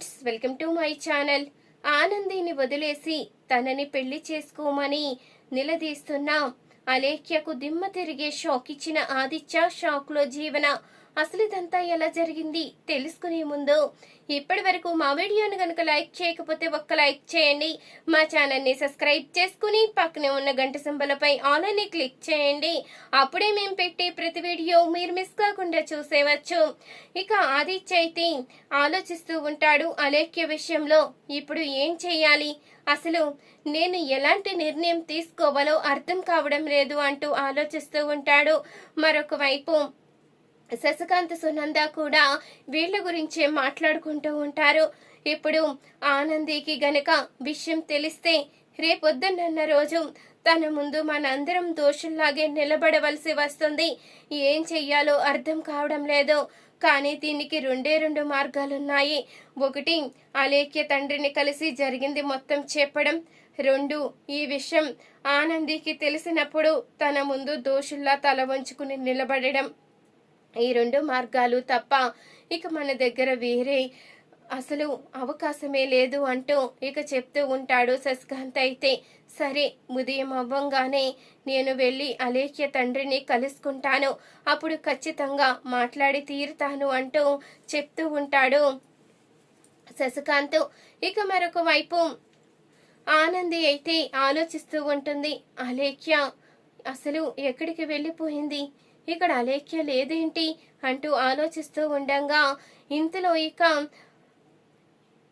Friends welcome to my channel. ఆనందిని వదిలేసి తనని పెళ్ళి చేసుకోమని నిలదీస్తున్న. అలేఖ్యకు దిమ్మ తిరిగే షాక్ ఇచ్చిన ఆదిత్య షాక్లో జీవన అసలు ఇదంతా ఎలా జరిగింది తెలుసుకునే ముందు ఇప్పటి వరకు మా వీడియోను కనుక లైక్ చేయకపోతే ఒక్క లైక్ చేయండి. మా ఛానల్ని సబ్స్క్రైబ్ చేసుకుని పక్కనే ఉన్న గంట సింబలపై ఆల్ అని క్లిక్ చేయండి. అప్పుడే మేము పెట్టే ప్రతి వీడియో మీరు మిస్ కాకుండా చూసేవచ్చు. ఇక ఆదిత్య అయితే ఆలోచిస్తూ ఉంటాడు అలేఖ్య విషయంలో ఇప్పుడు ఏం చేయాలి? అసలు నేను ఎలాంటి నిర్ణయం తీసుకోవాలో అర్థం కావడం లేదు అంటూ ఆలోచిస్తూ ఉంటాడు. మరొక వైపు శశికాంత్ సునంద కూడా వీళ్ళ గురించే మాట్లాడుకుంటూ ఉంటారు. ఇప్పుడు ఆనందికి గనక విషయం తెలిస్తే రేపొద్దున్న రోజు తన ముందు మనందరం దోషుల్లాగే నిలబడవలసి వస్తుంది. ఏం చెయ్యాలో అర్థం కావడం లేదు. కానీ దీనికి రెండే రెండు మార్గాలున్నాయి. ఒకటి అలేఖ్య తండ్రిని కలిసి జరిగింది మొత్తం చెప్పడం. రెండు ఈ విషయం ఆనందికి తెలిసినప్పుడు తన ముందు దోషుల్లా తల వంచుకుని నిలబడడం. ఈ రెండు మార్గాలు తప్ప ఇక మన దగ్గర వేరే అసలు అవకాశమే లేదు అంటూ ఇక చెప్తూ ఉంటాడు శశికాంత్ అయితే. సరే ఉదయం అవ్వంగానే నేను వెళ్ళి అలేఖ్య తండ్రిని కలుసుకుంటాను. అప్పుడు ఖచ్చితంగా మాట్లాడి తీరుతాను అంటూ చెప్తూ ఉంటాడు శశికాంత్ ఇక మరొక వైపు ఆనంది అయితే ఆలోచిస్తూ ఉంటుంది అలేఖ్య అసలు ఎక్కడికి వెళ్ళిపోయింది? ఇక్కడ అలేఖ్య లేదేంటి అంటూ ఆలోచిస్తూ ఉండగా ఇంతలో ఇక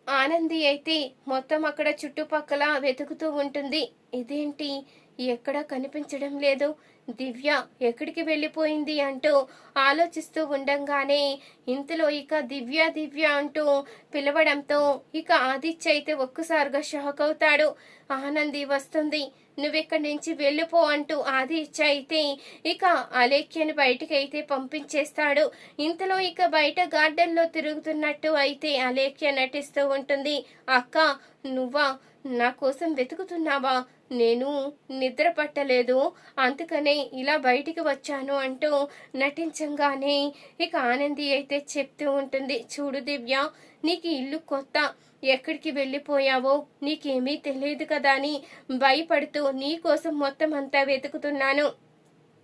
ఆనంది అయితే మొత్తం అక్కడ చుట్టుపక్కల వెతుకుతూ ఉంటుంది. ఇదేంటి? ఎక్కడా కనిపించడం లేదు. దివ్య ఎక్కడికి వెళ్ళిపోయింది అంటూ ఆలోచిస్తూ ఉండంగానే ఇంతలో ఇక దివ్య దివ్య అంటూ పిలవడంతో ఇక ఆదిత్య అయితే ఒక్కసారిగా షాక్ అవుతాడు. ఆనంది వస్తుంది. నువ్వెక్కడి నుంచి వెళ్ళిపో అంటూ ఆదిత్య అయితే ఇక అలేఖ్యను బయటికి అయితే పంపించేస్తాడు. ఇంతలో ఇక బయట గార్డెన్లో తిరుగుతున్నట్టు అయితే అలేఖ్య నటిస్తూ ఉంటుంది. అక్క నువ్వా? నా కోసం వెతుకుతున్నావా? నేను నిద్ర పట్టలేదు. అందుకనే ఇలా బయటికి వచ్చాను అంటూ నటించంగానే ఇక ఆనంది అయితే చెప్తూ ఉంటుంది. చూడు దివ్య నీకు ఇల్లు కొత్త. ఎక్కడికి వెళ్ళిపోయావో నీకేమీ తెలియదు కదా అని భయపడుతూ నీకోసం మొత్తం అంతా వెతుకుతున్నాను.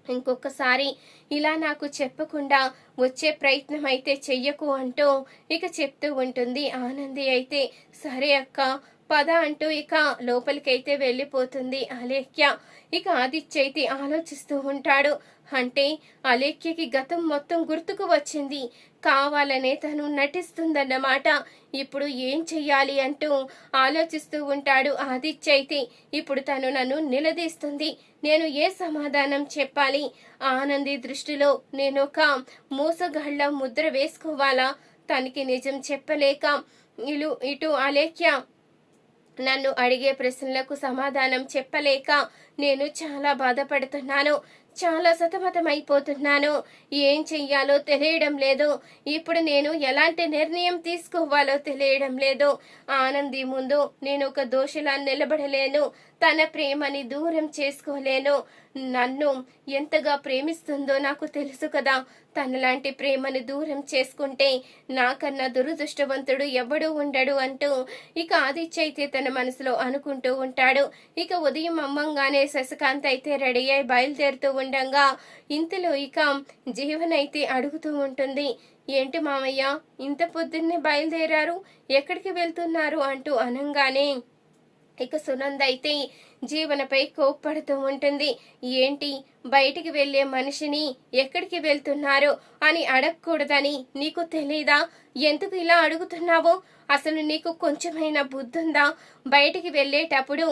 ఇంకొకసారి ఇలా నాకు చెప్పకుండా వచ్చే ప్రయత్నం అయితే చెయ్యకు అంటూ ఇక చెప్తూ ఉంటుంది. ఆనంది అయితే సరే అక్క పద అంటూ ఇక లోపలికైతే వెళ్ళిపోతుంది అలేఖ్య. ఇక ఆదిత్య అయితే ఆలోచిస్తూ ఉంటాడు. అంటే అలేఖ్యకి గతం మొత్తం గుర్తుకు వచ్చింది. కావాలనే తను నటిస్తుందన్నమాట. ఇప్పుడు ఏం చెయ్యాలి అంటూ ఆలోచిస్తూ ఉంటాడు ఆదిత్య అయితే. ఇప్పుడు తను నన్ను నిలదీస్తుంది. నేను ఏ సమాధానం చెప్పాలి? ఆనంది దృష్టిలో నేను ఒక మోసగాళ్ళ ముద్ర వేసుకోవాలా? తనకి నిజం చెప్పలేక ఇలు ఇటు అలేఖ్య నన్ను అడిగే ప్రశ్నలకు సమాధానం చెప్పలేక నేను చాలా బాధపడుతున్నాను. చాలా సతమతమైపోతున్నాను. ఏం చెయ్యాలో తెలియడం లేదు. ఇప్పుడు నేను ఎలాంటి నిర్ణయం తీసుకోవాలో తెలియడం లేదు. ఆనంది ముందు నేను ఒక దోషిలా నిలబడలేను. తన ప్రేమని దూరం చేసుకోలేను. నన్ను ఎంతగా ప్రేమిస్తుందో నాకు తెలుసు కదా. తనలాంటి ప్రేమని దూరం చేసుకుంటే నాకన్నా దురదృష్టవంతుడు ఎవడు ఉండడు అంటూ ఇక ఆదిత్య అయితే తన మనసులో అనుకుంటూ ఉంటాడు. ఇక ఉదయం అమ్మంగానే శశికాంత్ అయితే రెడీ అయి బయలుదేరుతూ ఉండగా ఇంతలో ఇక జీవన్ అయితే అడుగుతూ ఉంటుంది. ఏంటి మామయ్య ఇంత పొద్దున్నే బయలుదేరారు? ఎక్కడికి వెళ్తున్నారు? అంటూ అనంగానే ఇక సునంద అయితే జీవనపై కోప్పడుతూ ఉంటుంది. ఏంటి? బయటికి వెళ్ళే మనిషిని ఎక్కడికి వెళ్తున్నారు? అని అడగకూడదని నీకు తెలీదా? ఎందుకు ఇలా అడుగుతున్నావో? అసలు నీకు కొంచెమైనా బుద్ధుందా? బయటికి వెళ్ళేటప్పుడు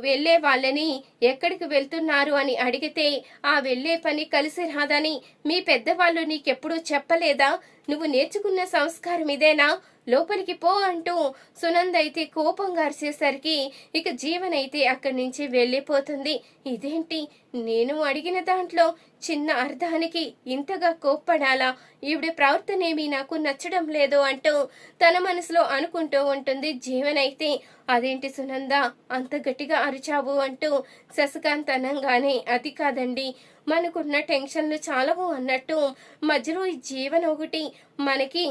వెళ్ళే వాళ్ళని ఎక్కడికి వెళ్తున్నారు అని అడిగితే ఆ వెళ్ళే పని కలిసి రాదని మీ పెద్దవాళ్ళు నీకెప్పుడూ చెప్పలేదా? నువ్వు నేర్చుకున్న సంస్కారం ఇదేనా? లోపలికి పో అంటూ సునంద్ అయితే కోపంగా అరిసేసరికి ఇక జీవన్ అయితే అక్కడి నుంచి వెళ్ళిపోతుంది. ఇదేంటి? నేను అడిగిన దాంట్లో చిన్న అర్థానికి ఇంతగా కోప్పడాలా? ఈవిడ ప్రవర్తనేమి నాకు నచ్చడం లేదు అంటూ తన మనసులో అనుకుంటూ ఉంటుంది జీవనైతే. అదేంటి సునంద? అంత గట్టిగా అరిచావు అంటూ శశికాంత్ అనంగానే అది కాదండి మనకున్న టెన్షన్లు చాలవు అన్నట్టు మధ్యలో ఈ జీవన ఒకటి మనకి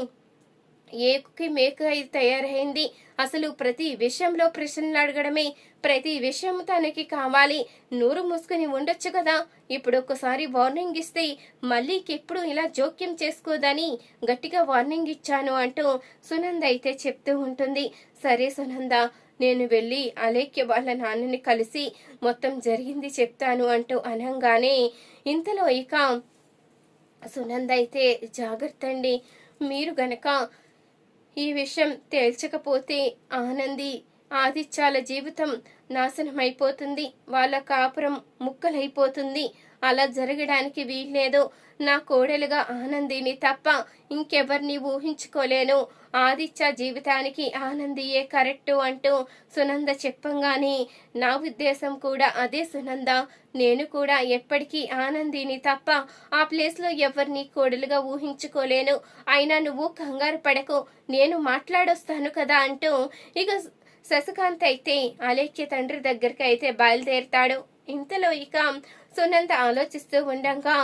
ఏకుకి మేక అయితే తయారైంది. అసలు ప్రతి విషయంలో ప్రశ్నలు అడగడమే ప్రతి విషయం తనకి కావాలి. నూరు మూసుకుని ఉండొచ్చు కదా. ఇప్పుడు ఒక్కసారి వార్నింగ్ ఇస్తే మళ్ళీకెప్పుడు ఇలా జోక్యం చేసుకోదని గట్టిగా వార్నింగ్ ఇచ్చాను అంటూ సునంద అయితే చెప్తూ ఉంటుంది. సరే సునంద నేను వెళ్ళి అలేఖ్య వాళ్ళ నాన్నని కలిసి మొత్తం జరిగింది చెప్తాను అంటూ అనంగానే ఇంతలో ఇక సునంద అయితే జాగ్రత్త అండి మీరు గనక ఈ విషయం తేల్చకపోతే ఆనంది ఆదిత్యాల జీవితం నాశనమైపోతుంది. వాళ్ళ కాపురం ముక్కలైపోతుంది. అలా జరగడానికి వీల్లేదు. నా కోడలుగా ఆనందిని తప్ప ఇంకెవరిని ఊహించుకోలేను. ఆదిత్య జీవితానికి ఆనందియే కరెక్టు అంటూ సునంద చెప్పంగానే నా ఉద్దేశం కూడా అదే సునంద. నేను కూడా ఎప్పటికీ ఆనందిని తప్ప ఆ ప్లేస్లో ఎవరిని కోడలుగా ఊహించుకోలేను. అయినా నువ్వు కంగారు పడకు. నేను మాట్లాడొస్తాను కదా అంటూ ఇక శశికాంత్ అయితే అలేఖ్య తండ్రి దగ్గరికి అయితే బయలుదేరుతాడు. ఇంతలో ఇక సునంద ఆలోచిస్తూ ఉండగా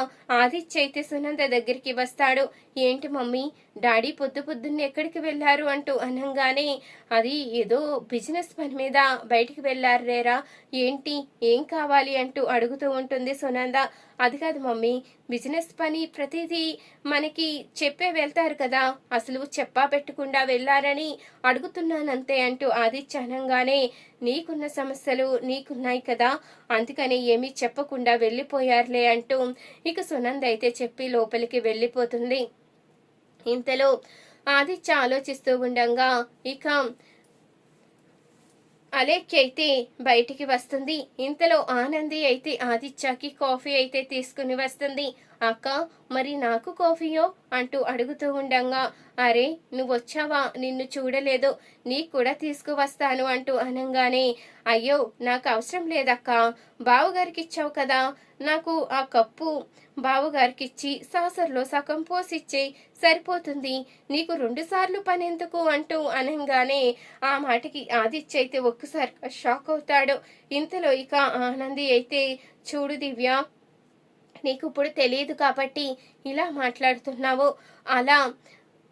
ఆదిత్య అయితే సునంద దగ్గరికి వస్తాడు. ఏంటి మమ్మీ? డాడీ పొద్దు పొద్దున్న ఎక్కడికి వెళ్ళారు అంటూ అనగానే అది ఏదో బిజినెస్ పని మీద బయటికి వెళ్ళారు రేరా. ఏంటి? ఏం కావాలి అంటూ అడుగుతూ ఉంటుంది సునంద. అది కాదు మమ్మీ బిజినెస్ పని ప్రతిదీ మనకి చెప్పే వెళ్తారు కదా. అసలు చెప్పా పెట్టకుండా వెళ్ళారని అడుగుతున్నానంతే అంటూ ఆదిత్య అనగానే నీకున్న సమస్యలు నీకున్నాయి కదా అందుకని ఏమీ చెప్పకుండా వెళ్ళిపోయారులే అంటూ ఇక సునంద అయితే చెప్పి లోపలికి వెళ్ళిపోతుంది. ఇంతలో ఆదిత్య ఆలోచిస్తూ ఉండగా ఇక అలేఖ్య అయితే బయటికి వస్తుంది. ఇంతలో ఆనంది అయితే ఆదిత్యకి కాఫీ అయితే తీసుకుని వస్తుంది. అక్క మరి నాకు కాఫీయో? అంటూ అడుగుతూ ఉండగా అరే నువ్వు వచ్చావా? నిన్ను చూడలేదు. నీకు కూడా తీసుకువస్తాను అంటూ అనంగానే అయ్యో నాకు అవసరం లేదక్క. బావగారికి ఇచ్చావు కదా. నాకు ఆ కప్పు బావగారికి ఇచ్చి సాసర్లో సగం పోసిచ్చే సరిపోతుంది. నీకు రెండుసార్లు పని ఎందుకు అంటూ అనగానే ఆ మాటకి ఆదిత్య అయితే ఒక్కసారి షాక్ అవుతాడు. ఇంతలో ఇక ఆనంది అయితే చూడు దివ్య నీకు ఇప్పుడు తెలియదు కాబట్టి ఇలా మాట్లాడుతున్నావు. అలా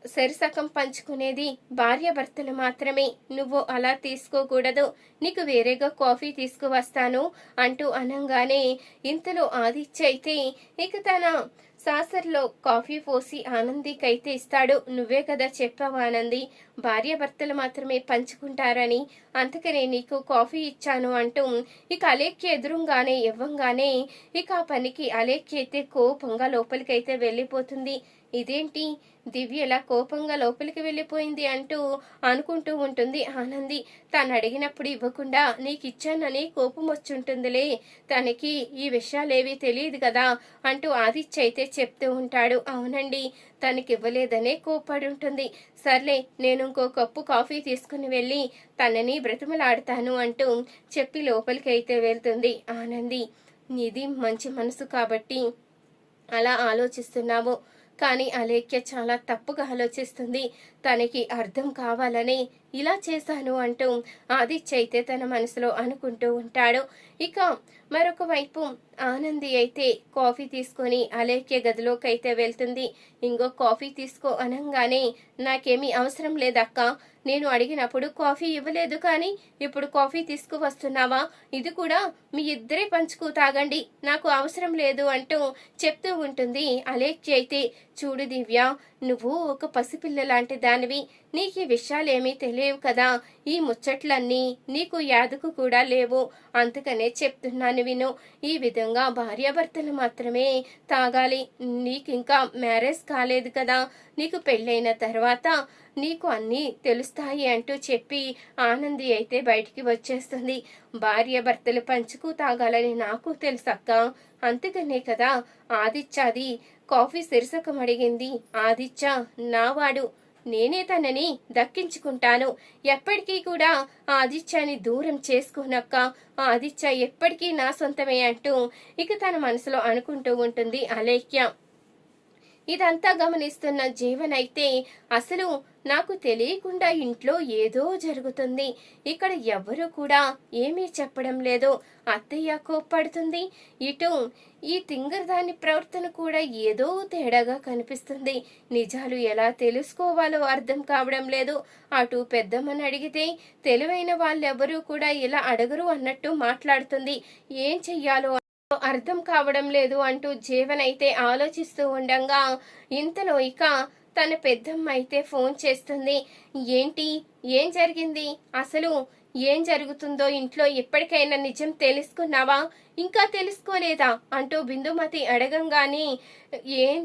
సరిసకం పంచుకునేది భార్యాభర్తలు మాత్రమే. నువ్వు అలా తీసుకోకూడదు. నీకు వేరేగా కాఫీ తీసుకువస్తాను అంటూ అనంగానే ఇంతలో ఆదిత్య అయితే ఇక తన సాసర్లో కాఫీ పోసి ఆనందికైతే ఇస్తాడు. నువ్వే కదా చెప్పావు ఆనంది. భార్యాభర్తలు మాత్రమే పంచుకుంటారని. అందుకనే నీకు కాఫీ ఇచ్చాను అంటూ ఇక అలేఖ్య ఎదురుగానే ఇవ్వంగానే ఇక ఆ పనికి అలేఖ్య అయితే కోపంగా లోపలికైతే వెళ్ళిపోతుంది. ఇదేంటి? దివ్యలా కోపంగా లోపలికి వెళ్ళిపోయింది అంటూ అనుకుంటూ ఉంటుంది ఆనంది. తను అడిగినప్పుడు ఇవ్వకుండా నీకు ఇచ్చానని కోపం వచ్చుంటుందిలే తనకి ఈ విషయాలేవి తెలియదు కదా అంటూ ఆదిత్య అయితే చెప్తూ ఉంటాడు. అవునండి తనకి ఇవ్వలేదనే కోపడి ఉంటుంది సర్లే నేను ఇంకో కప్పు కాఫీ తీసుకుని వెళ్ళి తనని బ్రతిమలాడతాను అంటూ చెప్పి లోపలికి అయితే వెళ్తుంది ఆనంది. నీది మంచి మనసు కాబట్టి అలా ఆలోచిస్తున్నావు. కానీ అలేఖ్య చాలా తప్పుగా ఆలోచిస్తుంది. తనకి అర్థం కావాలని ఇలా చేశాను అంటూ ఆదిత్య అయితే తన మనసులో అనుకుంటూ ఉంటాడు. ఇక మరొక వైపు ఆనంది అయితే కాఫీ తీసుకొని అలేఖ్య గదిలోకి అయితే వెళ్తుంది. ఇంకో కాఫీ తీసుకో అనంగానే నాకేమీ అవసరం లేదక్క. నేను అడిగినప్పుడు కాఫీ ఇవ్వలేదు కానీ ఇప్పుడు కాఫీ తీసుకువస్తున్నావా? ఇది కూడా మీ ఇద్దరే పంచుకు తాగండి. నాకు అవసరం లేదు అంటూ చెప్తూ ఉంటుంది. అలేఖ్య అయితే చూడు దివ్య నువ్వు ఒక పసిపిల్ల లాంటి దానివి నీకు ఈ విషయాలేమీ తెలియవు కదా. ఈ ముచ్చట్లన్నీ నీకు యాదకు కూడా లేవు. అందుకనే చెప్తున్నాను విను. ఈ విధంగా భార్యాభర్తలు మాత్రమే తాగాలి. నీకింకా మ్యారేజ్ కాలేదు కదా. నీకు పెళ్ళైన తర్వాత నీకు అన్నీ తెలుస్తాయి అంటూ చెప్పి ఆనంది అయితే బయటికి వచ్చేస్తుంది. భార్య భర్తలు పంచుకు తాగాలని నాకు తెలుసక్క. అందుకనే కదా ఆదిత్యాది కాఫీ సిరసకం అడిగింది. ఆదిత్య నావాడు నేనే తనని దక్కించుకుంటాను. ఎప్పటికీ కూడా ఆదిత్యాన్ని దూరం చేసుకోనక్క ఆదిత్య ఎప్పటికీ నా సొంతమే అంటూ ఇక తన మనసులో అనుకుంటూ ఉంటుంది అలేఖ్య. ఇదంతా గమనిస్తున్న జీవన్ అయితే అసలు నాకు తెలియకుండా ఇంట్లో ఏదో జరుగుతుంది. ఇక్కడ ఎవరు కూడా ఏమీ చెప్పడం లేదు. అత్తయ్య కోప్పడుతుంది. ఇటు ఈ తింగర్ దాని ప్రవర్తన కూడా ఏదో తేడాగా కనిపిస్తుంది. నిజాలు ఎలా తెలుసుకోవాలో అర్థం కావడం లేదు. అటు పెద్దమ్మని అడిగితే తెలివైన వాళ్ళెవరూ కూడా ఇలా అడగరు అన్నట్టు మాట్లాడుతుంది. ఏం చెయ్యాలో అర్థం కావడం లేదు అంటూ జీవనైతే ఆలోచిస్తూ ఉండగా ఇంతలో ఇక తన పెద్దమ్మ అయితే ఫోన్ చేస్తుంది. ఏంటి? ఏం జరిగింది? అసలు ఏం జరుగుతుందో ఇంట్లో ఎప్పటికైనా నిజం తెలుసుకున్నావా? ఇంకా తెలుసుకోలేదా? అంటూ బిందుమతి అడగంగానే ఏం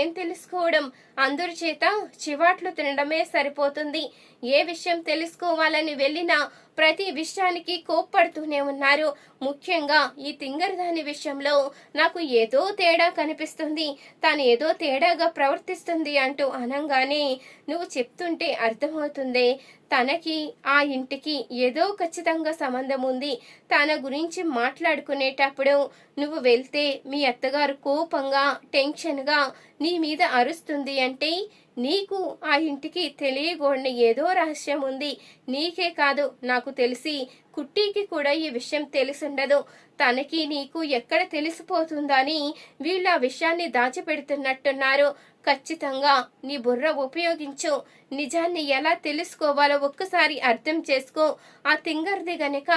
ఏం తెలుసుకోవడం? అందరి చేత చివాట్లు తినడమే సరిపోతుంది. ఏ విషయం తెలుసుకోవాలని వెళ్ళినా ప్రతి విషయానికి కోప్పడుతూనే ఉన్నారు. ముఖ్యంగా ఈ తింగరదాని విషయంలో నాకు ఏదో తేడా కనిపిస్తుంది. తాను ఏదో తేడాగా ప్రవర్తిస్తుంది అంటూ అనంగానే నువ్వు చెప్తుంటే అర్థమవుతుంది. తనకి ఆ ఇంటికి ఏదో ఖచ్చితంగా సంబంధం ఉంది తన గురించి మాట్లాడుకునే మాట్లాడుకునేటప్పుడు నువ్వు వెళ్తే మీ అత్తగారు కోపంగా టెన్షన్గా నీ మీద అరుస్తుంది అంటే నీకు ఆ ఇంటికి తెలియకూడని ఏదో రహస్యం ఉంది. నీకే కాదు నాకు తెలిసి కుట్టీకి కూడా ఈ విషయం తెలిసుండదు. తనకి నీకు ఎక్కడ తెలిసిపోతుందని వీళ్ళు ఆ విషయాన్ని దాచిపెడుతున్నట్టున్నారు. ఖచ్చితంగా నీ బుర్ర ఉపయోగించు. నిజాన్ని ఎలా తెలుసుకోవాలో ఒక్కసారి అర్థం చేసుకో. ఆ తింగర్ది గనక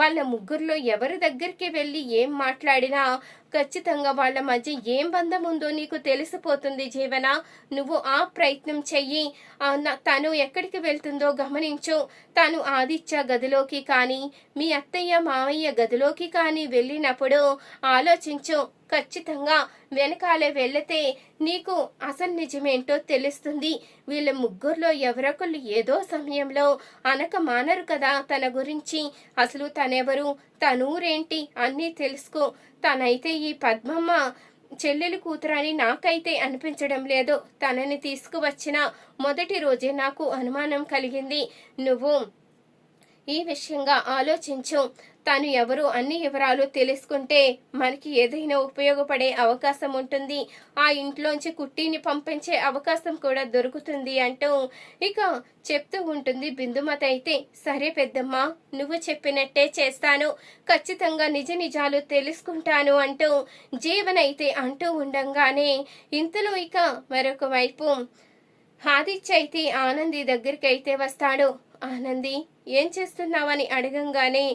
వాళ్ళ ముగ్గురులో ఎవరి దగ్గరికి వెళ్ళి ఏం మాట్లాడినా ఖచ్చితంగా వాళ్ళ మధ్య ఏం బంధం ఉందో నీకు తెలిసిపోతుంది జీవన. నువ్వు ఆ ప్రయత్నం చెయ్యి. తను ఎక్కడికి వెళ్తుందో గమనించు. తను ఆదిత్య గదిలోకి కానీ మీ అత్తయ్య మావయ్య గదిలోకి కానీ వెళ్ళినప్పుడు ఆలోచించు. ఖచ్చితంగా వెనకాలే వెళితే నీకు అసలు నిజమేంటో తెలుస్తుంది. వీళ్ళ ముగ్గురులో ఎవరొకళ్ళు ఏదో సమయంలో అనక మానరు కదా తన గురించి. అసలు తనెవరు? తనూరేంటి? అన్నీ తెలుసుకో. తనైతే ఈ పద్మమ్మ చెల్లెలు కూతురని నాకైతే అనిపించడం లేదు. తనని తీసుకువచ్చిన మొదటి రోజే నాకు అనుమానం కలిగింది. నువ్వు ఈ విషయంగా ఆలోచించు. తను ఎవరు అన్ని వివరాలు తెలుసుకుంటే మనకి ఏదైనా ఉపయోగపడే అవకాశం ఉంటుంది. ఆ ఇంట్లోంచి కుట్టిని పంపించే అవకాశం కూడా దొరుకుతుంది అంటూ ఇక చెప్తూ ఉంటుంది బిందుమత అయితే సరే పెద్దమ్మ నువ్వు చెప్పినట్టే చేస్తాను. ఖచ్చితంగా నిజ నిజాలు తెలుసుకుంటాను అంటూ జీవన్ అయితే అంటూ ఉండంగానే ఇంతలో ఇక మరొక వైపు ఆదిత్య అయితే ఆనంది దగ్గరికి అయితే వస్తాడు. ఆనంది ఏం చేస్తున్నావని అడగంగానే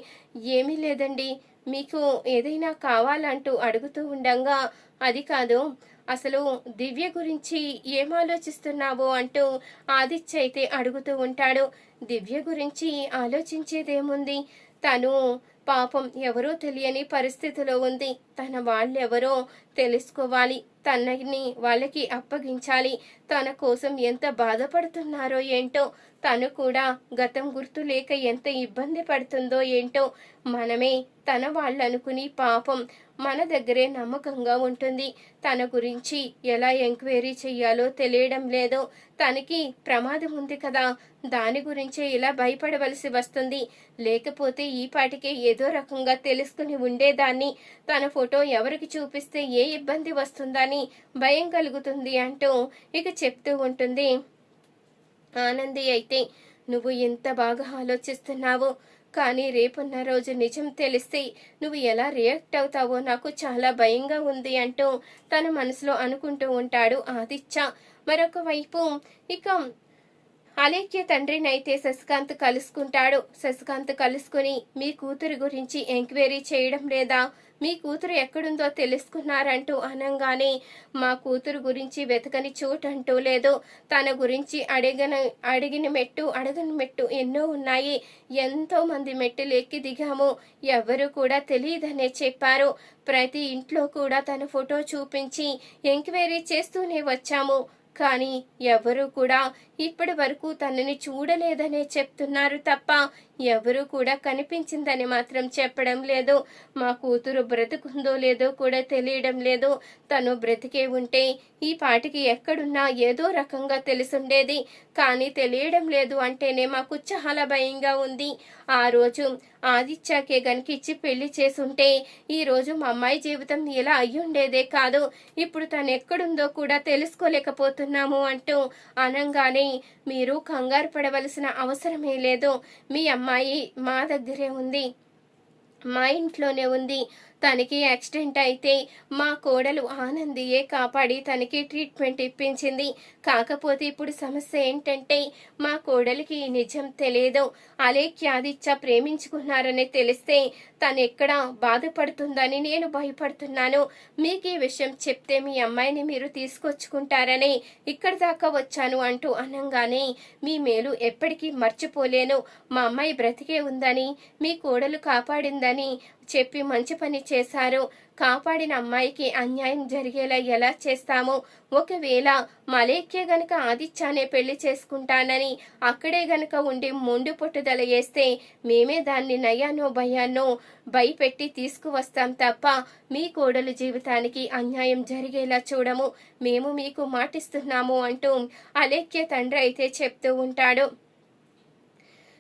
ఏమీ లేదండి. మీకు ఏదైనా కావాలంటూ అడుగుతూ ఉండంగా అది కాదు. అసలు దివ్య గురించి ఏం ఆలోచిస్తున్నావో అంటూ ఆదిత్య అయితే అడుగుతూ ఉంటాడు. దివ్య గురించి ఆలోచించేదేముంది? తను పాపం ఎవరో తెలియని పరిస్థితిలో ఉంది. తన వాళ్ళెవరో తెలుసుకోవాలి. తనని వాళ్ళకి అప్పగించాలి. తన కోసం ఎంత బాధపడుతున్నారో ఏంటో తను కూడా గతం గుర్తు లేక ఎంత ఇబ్బంది పడుతుందో ఏంటో మనమే తన వాళ్ళనుకుని పాపం మన దగ్గరే నమ్మకంగా ఉంటుంది. తన గురించి ఎలా ఎంక్వైరీ చెయ్యాలో తెలియడం లేదు. తనకి ప్రమాదం ఉంది కదా దాని గురించే ఇలా భయపడవలసి వస్తుంది. లేకపోతే ఈ పాటికే ఏదో రకంగా తెలుసుకుని ఉండేదాన్ని. తన ఫోటో ఎవరికి చూపిస్తే ఏ ఇబ్బంది వస్తుందని భయం కలుగుతుంది అంటూ ఇక చెప్తూ ఉంటుంది. ఆనంది అయితే నువ్వు ఎంత బాగా ఆలోచిస్తున్నావు కానీ రేపున్న రోజు నిజం తెలిస్తే నువ్వు ఎలా రియాక్ట్ అవుతావో నాకు చాలా భయంగా ఉంది అంటూ తన మనసులో అనుకుంటూ ఉంటాడు ఆదిత్య. మరొక వైపు ఇక అలేఖ్య తండ్రినైతే శశికాంత్ కలుసుకుంటాడు. శశికాంత్ కలుసుకుని మీ కూతురు గురించి ఎంక్వైరీ చేయడం లేదా? మీ కూతురు ఎక్కడుందో తెలుసుకున్నారంటూ అనంగానే మా కూతురు గురించి వెతకని చోటంటూ లేదు. తన గురించి అడిగిన అడిగిన మెట్టు అడగని మెట్టు ఎన్నో ఉన్నాయి. ఎంతో మంది మెట్టులు ఎక్కి దిగాము. ఎవరు కూడా తెలియదనే చెప్పారు. ప్రతి ఇంట్లో కూడా తన ఫోటో చూపించి ఎంక్వైరీ చేస్తూనే వచ్చాము. కానీ ఎవరు కూడా ఇప్పటి వరకు తనని చూడలేదనే చెప్తున్నారు తప్ప ఎవరు కూడా కనిపించిందని మాత్రం చెప్పడం లేదు. మా కూతురు బ్రతుకుందో లేదో కూడా తెలియడం లేదు. తను బ్రతికే ఉంటే ఈ పాటికి ఎక్కడున్నా ఏదో రకంగా తెలుసుండేది. కానీ తెలియడం లేదు అంటేనే మాకు చాలా భయంగా ఉంది. ఆ రోజు ఆదిత్యకే గనికిచ్చి పెళ్ళి చేసుంటే ఈ రోజు మా అమ్మాయి జీవితం ఇలా అయ్యుండేదే కాదు. ఇప్పుడు తను ఎక్కడుందో కూడా తెలుసుకోలేకపోతున్నాము అంటూ అనంగానే కానీ మీరు కంగారు పడవలసిన అవసరమే లేదు. మీ అమ్మాయి మా దగ్గరే ఉంది. మా ఇంట్లోనే ఉంది. తనకి యాక్సిడెంట్ అయితే మా కోడలు ఆనందియే కాపాడి తనకి ట్రీట్మెంట్ ఇప్పించింది. కాకపోతే ఇప్పుడు సమస్య ఏంటంటే మా కోడలికి నిజం తెలియదు. అలేఖ్యాదిత్య ప్రేమించుకున్నారని తెలిస్తే తను ఎక్కడ బాధపడుతుందని నేను భయపడుతున్నాను. మీకు ఈ విషయం చెప్తే మీ అమ్మాయిని మీరు తీసుకొచ్చుకుంటారని ఇక్కడి దాకా వచ్చాను అంటూ అనంగానే మీ మేలు ఎప్పటికీ మర్చిపోలేను. మా అమ్మాయి బ్రతికే ఉందని మీ కోడలు కాపాడిందని చెప్పి మంచి పని చేశారు. కాపాడిన అమ్మాయికి అన్యాయం జరిగేలా ఎలా చేస్తాము ఒకవేళ మలేఖ్య గనక ఆదిత్యానే పెళ్ళి చేసుకుంటానని అక్కడే గనక ఉండి మొండు పట్టుదల వేస్తే మేమే దాన్ని నయానో భయాన్నో భయపెట్టి తీసుకువస్తాం తప్ప మీ కోడలు జీవితానికి అన్యాయం జరిగేలా చూడము. మేము మీకు మాటిస్తున్నాము అంటూ అలేఖ్య తండ్రి అయితే చెప్తూ ఉంటాడు.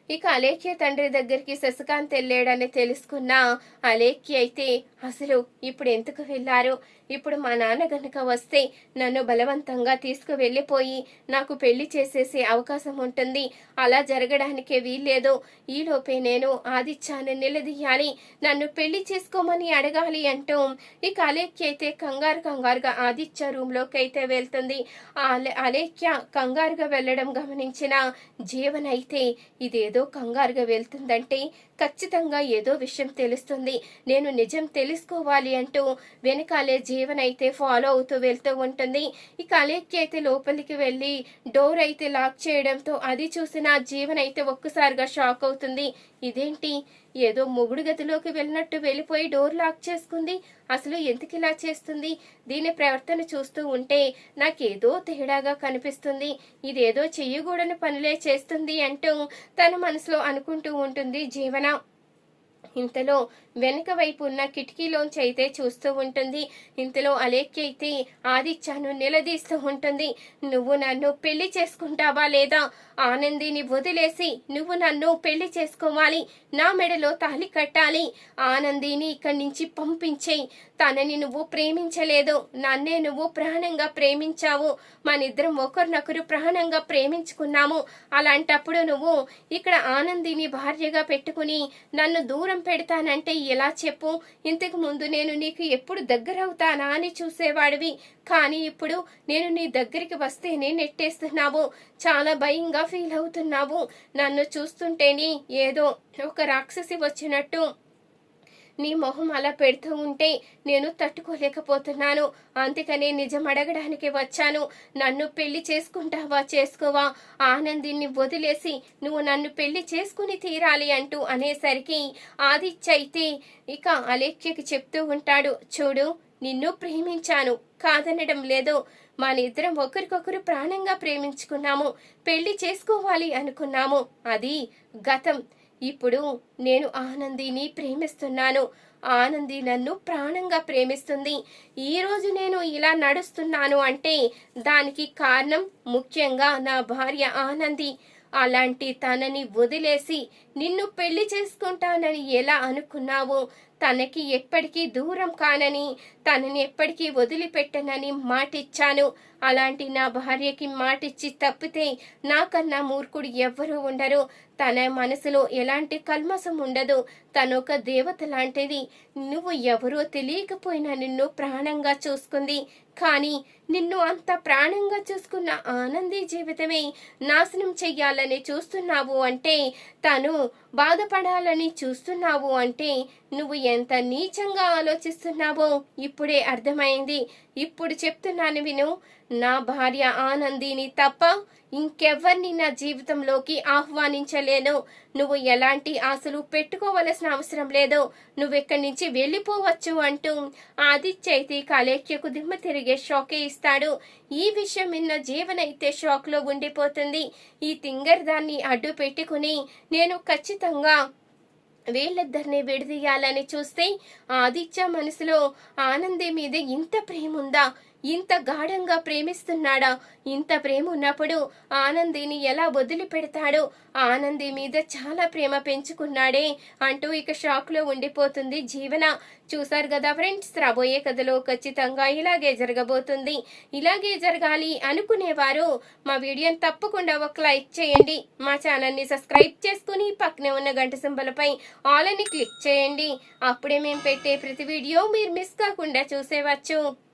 ఇక అలేఖ్య తండ్రి దగ్గరికి శశికాంత్ వెళ్ళాడని తెలుసుకున్న అలేఖ్య అయితే అసలు ఇప్పుడు ఎందుకు వెళ్ళారు? ఇప్పుడు మా నాన్న గనుక వస్తే నన్ను బలవంతంగా తీసుకువెళ్ళిపోయి నాకు పెళ్ళి చేసేసే అవకాశం ఉంటుంది. అలా జరగడానికే వీల్లేదు. ఈలోపే నేను ఆదిత్యాన్ని నిలదీయాలి. నన్ను పెళ్ళి చేసుకోమని అడగాలి అంటూ ఇక అలేఖ్య అయితే కంగారు కంగారుగా ఆదిత్య రూమ్లోకి అయితే వెళ్తుంది. ఆ అలే- అలేఖ్య కంగారుగా వెళ్ళడం గమనించిన జీవన్ అయితే ఇదేదో కంగారుగా వెళ్తుందంటే ఖచ్చితంగా ఏదో విషయం తెలుస్తుంది. నేను నిజం తెలి తెలుసుకోవాలి అంటూ వెనకాలే జీవన్ అయితే ఫాలో అవుతూ వెళ్తూ ఉంటుంది. ఇక అలేక్కి అయితే లోపలికి వెళ్ళి డోర్ అయితే లాక్ చేయడంతో అది చూసిన జీవన్ అయితే ఒక్కసారిగా షాక్ అవుతుంది. ఇదేంటి? ఏదో మొగుడు గదిలోకి వెళ్ళినట్టు వెళ్ళిపోయి డోర్ లాక్ చేసుకుంది. అసలు ఎందుకు ఇలా చేస్తుంది? దీని ప్రవర్తన చూస్తూ ఉంటే నాకేదో తేడాగా కనిపిస్తుంది. ఇదేదో చెయ్యకూడని పనులే చేస్తుంది అంటూ తన మనసులో అనుకుంటూ ఉంటుంది జీవన. ఇంతలో వెనక వైపు ఉన్న కిటికీలోంచి అయితే చూస్తూ ఉంటుంది. ఇంతలో అలేఖ్య అయితే ఆదిత్యను నిలదీస్తూ ఉంటుంది. నువ్వు నన్ను పెళ్ళి చేసుకుంటావా లేదా? ఆనందిని వదిలేసి నువ్వు నన్ను పెళ్ళి చేసుకోవాలి. నా మెడలో తాళి కట్టాలి. ఆనందిని ఇక్కడి నుంచి పంపించేయి. తనని నువ్వు ప్రేమించలేదు. నన్నే నువ్వు ప్రాణంగా ప్రేమించావు. మనిద్దరం ఒకరినొకరు ప్రాణంగా ప్రేమించుకున్నాము. అలాంటప్పుడు నువ్వు ఇక్కడ ఆనందిని భార్యగా పెట్టుకుని నన్ను దూరం పెడతానంటే ఎలా చెప్పు? ఇంతకు ముందు నేను నీకు ఎప్పుడు దగ్గరవుతానా అని చూసేవాడివి. కానీ ఇప్పుడు నేను నీ దగ్గరికి వస్తేనే నెట్టేస్తున్నావు. చాలా భయంగా ఫీల్ అవుతున్నావు. నన్ను చూస్తుంటేనే ఏదో ఒక రాక్షసి వచ్చినట్టు. నీ మొహం అలా పెడుతూ ఉంటే నేను తట్టుకోలేకపోతున్నాను. అందుకనే నిజం అడగడానికి వచ్చాను. నన్ను పెళ్ళి చేసుకుంటావా చేసుకోవా? ఆనందిని వదిలేసి నువ్వు నన్ను పెళ్ళి చేసుకుని తీరాలి అంటూ అనేసరికి ఆదిత్య అయితే ఇక అలేఖ్యకి చెప్తూ ఉంటాడు చూడు నిన్ను ప్రేమించాను. కాదనడం లేదు. మన ఇద్దరం ఒకరికొకరు ప్రాణంగా ప్రేమించుకున్నాము. పెళ్ళి చేసుకోవాలి అనుకున్నాము. అది గతం. ఇప్పుడు నేను ఆనందిని ప్రేమిస్తున్నాను. ఆనంది నన్ను ప్రాణంగా ప్రేమిస్తుంది. ఈరోజు నేను ఇలా నడుస్తున్నాను అంటే దానికి కారణం ముఖ్యంగా నా భార్య ఆనంది. అలాంటి తనని వదిలేసి నిన్ను పెళ్ళి చేసుకుంటానని ఎలా అనుకున్నావో తనకి ఎప్పటికీ దూరం కానని తనని ఎప్పటికీ వదిలిపెట్టనని మాటిచ్చాను. అలాంటి నా భార్యకి మాటిచ్చి తప్పితే నాకన్నా మూర్ఖుడు ఎవ్వరూ ఉండరు. తన మనసులో ఎలాంటి కల్మసం ఉండదు. తనొక దేవత లాంటిది. నువ్వు ఎవరో తెలియకపోయినా నిన్ను ప్రాణంగా చూసుకుంది. కానీ నిన్ను అంత ప్రాణంగా చూసుకున్న ఆనంది జీవితమే నాశనం చెయ్యాలని చూస్తున్నావు అంటే తను బాధపడాలని చూస్తున్నావు అంటే నువ్వు ఎంత నీచంగా ఆలోచిస్తున్నావో ఇప్పుడే అర్థమైంది. ఇప్పుడు చెప్తున్నాను విను నా భార్య ఆనందిని తప్ప ఇంకెవరిని నా జీవితంలోకి ఆహ్వానించలేను. నువ్వు ఎలాంటి ఆశలు పెట్టుకోవలసిన అవసరం లేదు. నువ్వెక్కడి నుంచి వెళ్ళిపోవచ్చు అంటూ ఆదిత్య అయితే కలేఖ్యకు దిమ్మ తిరిగే షాకే ఇస్తాడు. ఈ విషయం విన్న జీవన్ అయితే షాక్లో ఉండిపోతుంది. ఈ తింగర్ దాన్ని అడ్డు పెట్టుకుని నేను ఖచ్చితంగా వీళ్ళిద్దరిని విడదీయాలని చూస్తే ఆదిత్య మనసులో ఆనంది మీద ఇంత ప్రేమ ఉందా ఇంత గాఢంగా ప్రేమిస్తున్నాడా? ఇంత ప్రేమ ఉన్నప్పుడు ఆనందిని ఎలా వదిలిపెడతాడు? ఆనంది మీద చాలా ప్రేమ పెంచుకున్నాడే అంటూ ఇక షాక్లో ఉండిపోతుంది జీవన. చూశారు కదా ఫ్రెండ్స్ రాబోయే కథలో ఖచ్చితంగా ఇలాగే జరగబోతుంది. ఇలాగే జరగాలి అనుకునేవారు. మా వీడియోని తప్పకుండా ఒక లైక్ చేయండి. మా ఛానల్ని సబ్స్క్రైబ్ చేసుకుని పక్కనే ఉన్న గంట సింబలపై ఆల్ అని క్లిక్ చేయండి. అప్పుడే మేము పెట్టే ప్రతి వీడియో మీరు మిస్ కాకుండా చూసేవచ్చు.